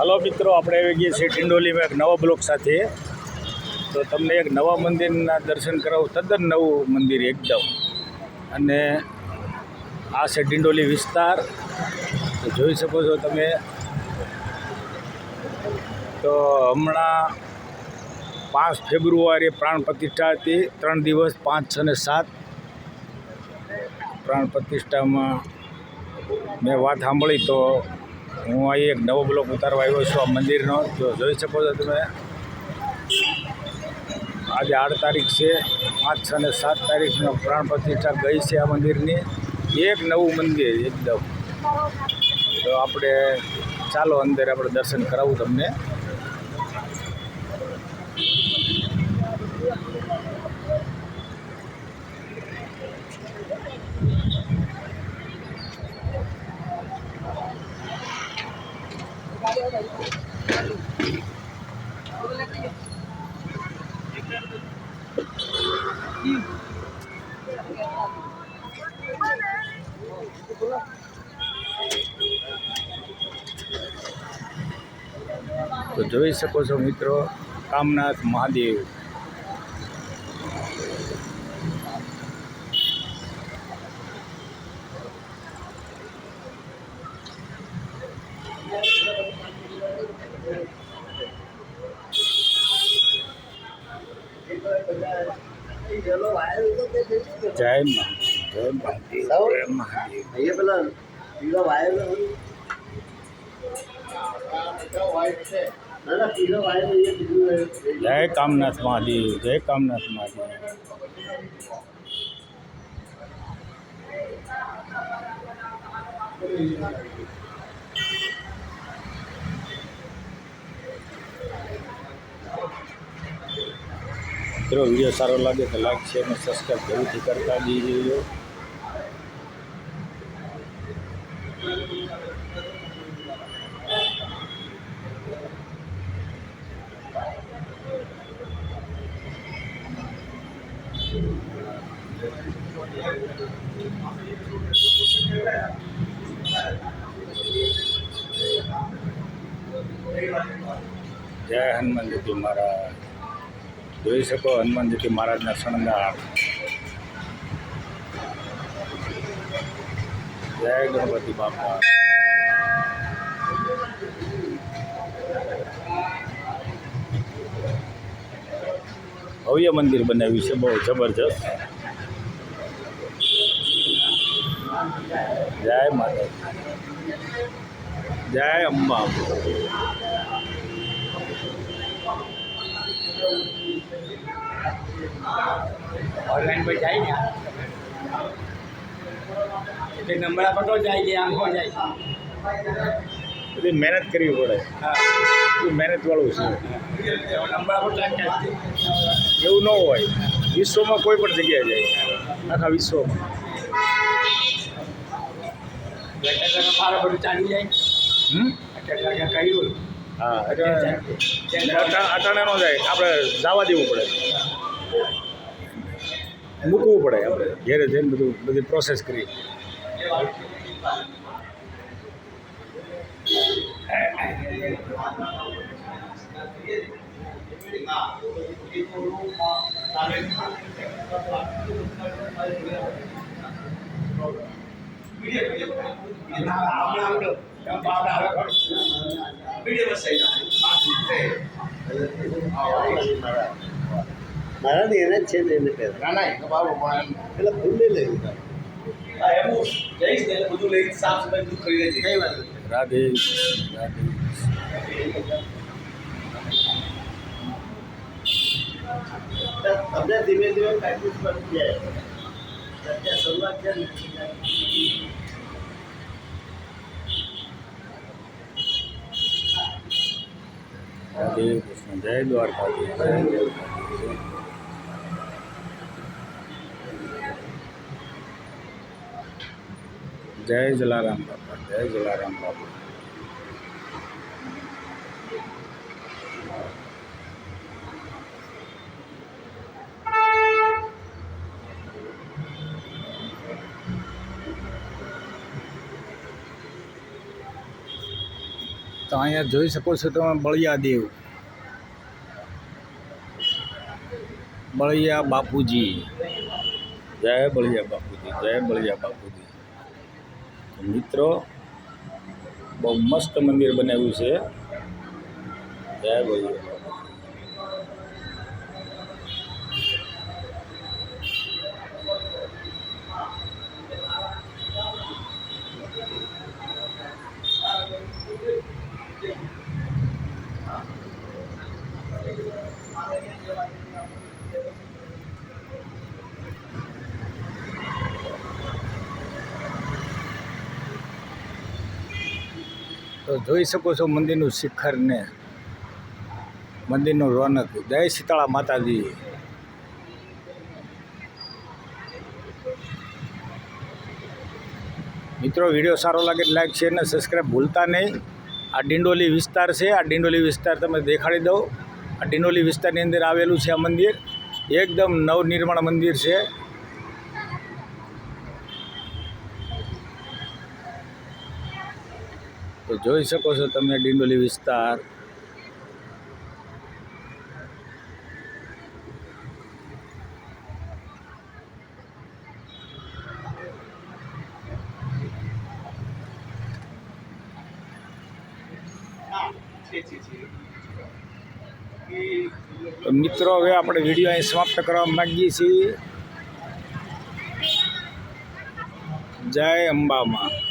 હાલો મિત્રો, આપણે આવી ગયા છીએ ટિંડોલીમાં એક નવા બ્લોક સાથે. તો તમને એક નવા મંદિરના દર્શન કરાવું, તદ્દન નવું મંદિર એકદમ. અને આ છે ડિંડોલી વિસ્તાર. જોઈ શકો છો તમે. તો હમણાં પાંચ ફેબ્રુઆરીએ પ્રાણ પ્રતિષ્ઠા હતી. ત્રણ દિવસ, પાંચ છ ને સાત. પ્રાણ પ્રતિષ્ઠામાં મેં વાત સાંભળી તો હું અહીં એક નવો બ્લોક ઉતારવા આવ્યો છું, આ મંદિરનો. જો જોઈ શકો છો તમે. આજે આઠ તારીખ છે, પાંચ છ ને સાત તારીખનો પ્રાણ પ્રતિષ્ઠા ગઈ છે આ મંદિરની. એક નવું મંદિર એકદમ. તો આપણે ચાલો અંદર આપણે દર્શન કરાવું તમને. તો જોઈ શકો છો મિત્રો કામનાથ મહાદેવ. જય જય કામનાથ મહાદેવ જય કામનાથ મહાદેવ Thank કામનાથ મિત્રો, વીડિયો સારો લાગે તો લાઈક શેર અને સબસ્ક્રાઈબ જરૂરથી કરતા દીજો જય હનુમાન મારા જોઈ શકો હનુમાનજીથી મહારાજના શણગાર. જય ગણપતિ બાપા. ભવ્ય મંદિર બનાવ્યું છે, બહુ જબરજસ્ત. જય માતા જય અંબા ઓનલાઈન પર જાય ને એટલે નંબર પર તો જાય કે આમ હો જાય એટલે મહેનત કરવી પડે. હા. મહેનત વાળું છે. નંબર પર એવું ન હોય. વિશ્વમાં કોઈ પણ જગ્યાએ જાય. આખા વિશ્વમાં. સારા બધું ચાલી જાય. હમ? કઈ હા અટાણે ન જાય આપણે જવા દેવું પડે. મૂકવું પડે આપણે ઘેરે જઈને બધું બધી પ્રોસેસ કરી મારા ને એને જ છે ને એને પહેલા. ના ના એ તો બાબુ પેલા લઈ આ એમ જઈશ ને એટલે બધું લઈ સાફ સફાઈ બધું કરી લેજે. કઈ વાત રાધે રાધે તમને ધીમે ધીમે પ્રેક્ટિસ પડી જાય. અત્યારે શરૂઆત છે રાધે કૃષ્ણ જય દ્વારકાધીશ જય દ્વારકાધીશ જય જલારામ બાપા જય જલારામ બાપા. તો અહીંયા જોઈ શકો છો તમે બળિયા દેવ બળિયા બાપુજી. જય બળિયા બાપુજી, જય બળિયા બાપુજી. મિત્રો, બહુ મસ્ત મંદિર બનાવ્યું છે. જય બળિયા તો જોઈ શકો છો મંદિરનું શિખર ને મંદિરનું રોનક. જય શીતળા માતાજી. મિત્રો, વીડિયો સારો લાગે લાઈક, શેર ને સબસ્ક્રાઈબ ભૂલતા નહીં. આ ડિંડોલી વિસ્તાર છે, આ ડિંડોલી વિસ્તાર તમે દેખાડી દઉં. આ ડિંડોલી વિસ્તારની અંદર આવેલું છે આ મંદિર. એકદમ નવનિર્માણ મંદિર છે. તો જોઈ શકો છો તમે ડિંડોલી વિસ્તાર. મિત્રો, હવે આપણે વીડિયો અહીં સમાપ્ત કરવા માંગીએ છીએ. જય અંબામાં.